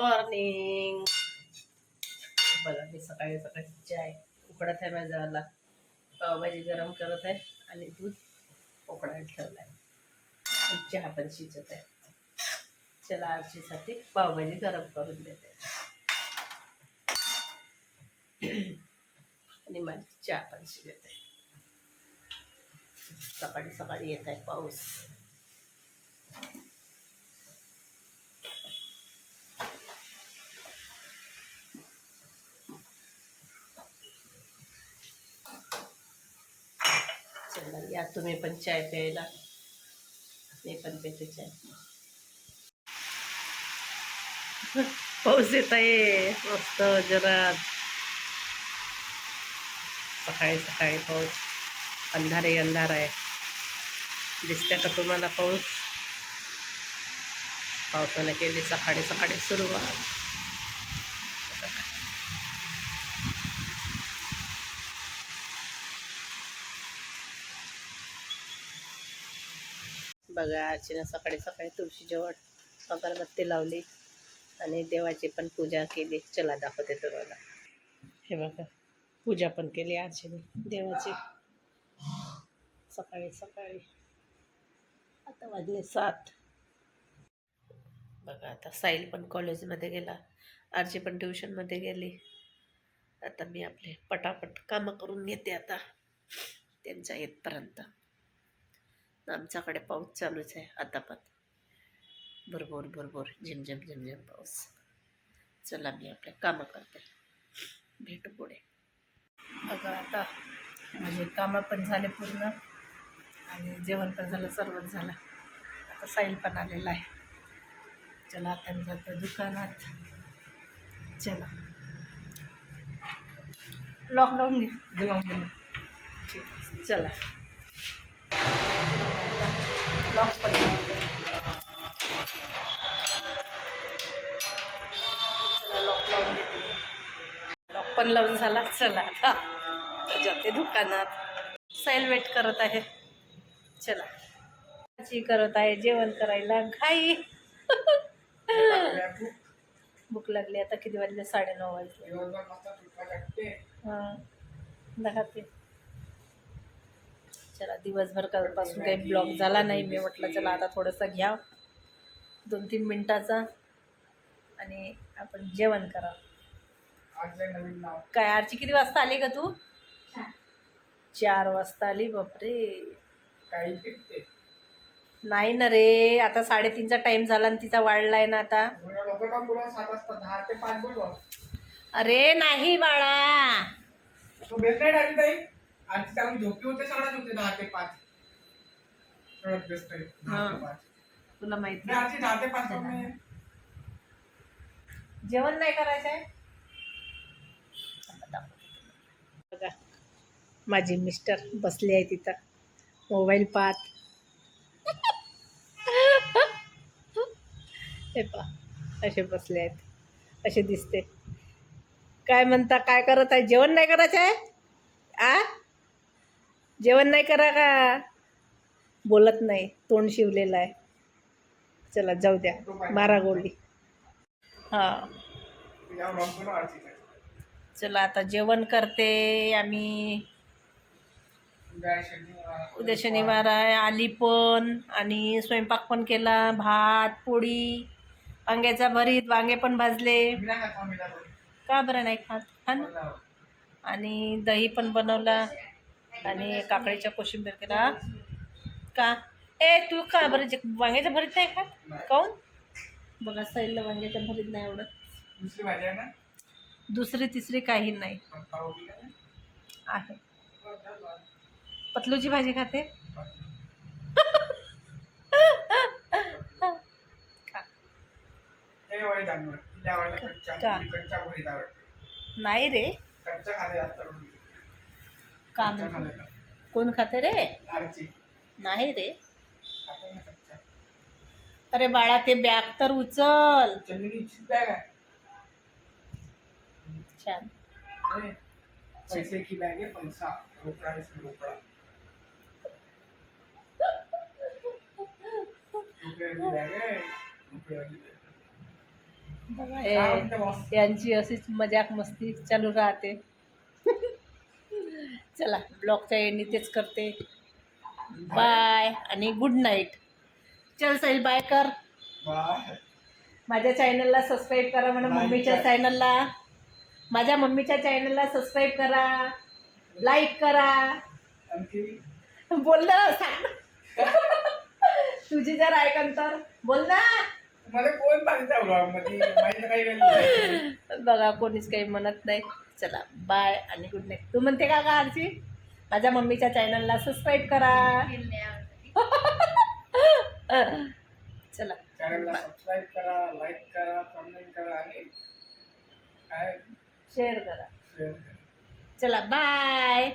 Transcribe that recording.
Morning बघा मी सकाळी सकाळी चाय उकडत आहे माझ्या आला पावभाजी गरम करत आहे आणि दूध उकडायला ठेवलं आहे चहा पण शिजत आहे. चला आरशीसाठी पावभाजी गरम करून देते. आणि माझी चहा पण शिजत आहे. सकाळी सकाळी येत आहे पाऊस. चला या तुम्ही पण चाय प्यायला. मी पण पेते चाय. पाऊस येत आहे. मस्त जरा सकाळी सकाळी पाऊस. अंधारे अंधार आहे. दिसते का तुम्हाला पाऊस? पावसानं केली सकाळी सकाळी सुरुवात. बघा आजीनं सकाळी सकाळी तुळशी जवळ अगरबत्ती लावली आणि देवाची पण पूजा केली. चला दाखवते तुम्हाला. हे बघा पूजा पण केली आजीने देवाची. सकाळी सकाळी. आता वाजले सात. बघा आता साईल पण कॉलेजमध्ये गेला. आरची पण ट्युशनमध्ये गेली. आता मी आपले पटापट कामं करून घेते आता. त्यांच्या येतपर्यंत आमच्याकडे पाऊस चालूच आहे आता पण. भरभर भरभर झिमझिम झिमझिम पाऊस. चला मी आपले कामं करते. भेटू पुढे. बघा आता माझे कामं पण झाले पूर्ण आणि जेवण पण झालं सर्वच झालं. आता साईल पण आलेला आहे. चला आता मी जातो दुकानात. चला. लॉकडाऊन घे. लावून घे ठीक. चला. लॉक पण लावून लॉक लावून लॉक पण लावून झाला. चला आता. जाते दुकानात. सैल वेट करत आहे. चला. जी करत आहे जेवण करायला. घाई. भूक लागली आता किती वाजले? साडेनऊ वाजले. हां दहा ते चला दिवसभर कालपासून काही ब्लॉग झाला नाही. मी म्हटलं चला आता थोडंसं घ्या. दोन तीन मिनटाचा. आणि आपण जेवण करा. काय आरची किती वाजता आली का तू? चार वाजता आली बापरे. नाही ना रे आता साडेतीनचा टाइम झाला आणि तिचा वाढलाय ना आता. अरे नाही बाळा. झोपी होते सगळ्यात होते दहा ते पाच. सगळ्यात बेस्ट आहे दहा ते. पाच. तुला माहिती नाही, आजची दहा ते पाच. जेवण नाही करायचं आहे बघा माझी मिस्टर बसली आहे तिथं. मोबाईल पाहत. हे पा असे बसले आहेत. असे दिसते. काय म्हणता काय करत आहे? जेवण नाही करायचं आहे आ? जेवण नाही करा का? बोलत नाही. तोंड शिवलेलं आहे. चला जाऊ द्या. मारा गोळी. हां. चला आता जेवण करते आम्ही. उद्या शनिवार. आहे. आली पण. आणि स्वयंपाक पण केला. भात पोळी वांग्याचा भरीत वांगे पण भाजले. का बरं नाही खात? आणि दही पण बनवला. आणि काकडीच्या कोशिंबीर केला का? ए तू का बरं जे- वांग्याचं भरीत नाही खात? काऊन? बघा साईडला वांग्याच्या भरीत नाही आवडत. दुसरी तिसरी काही नाही. आहे. पतलूची भाजी खाते? खा. हे का. कोण खाते रे. नाही रे. अरे बाळा ते बॅग तर उचल. छान पैसे की बॅग आहे पैसा रोकडा रोकडा. बघा? यांची अशीच मजाक मस्ती चालू राहते चला ब्लॉगच्या एंड इथेच करते. बाय आणि गुड नाईट चल साईल बाय कर. माझ्या चॅनलला सबस्क्राईब करा म्हणा मम्मीच्या. चॅनलला माझ्या मम्मीच्या चॅनलला सबस्क्राईब करा. लाईक करा. बोल ना तुझी जर ऐकन तर बोल ना. मला कोण. बघा कोणीच काही म्हणत नाही. चला बाय आणि गुड नाईट तू म्हणते का का आरची माझ्या मम्मीच्या चॅनलला सबस्क्राईब करा. चला. चॅनलला सबस्क्राईब करा लाईक करा कमेंट करा आणि काय? शेअर करा. Share करा. चला बाय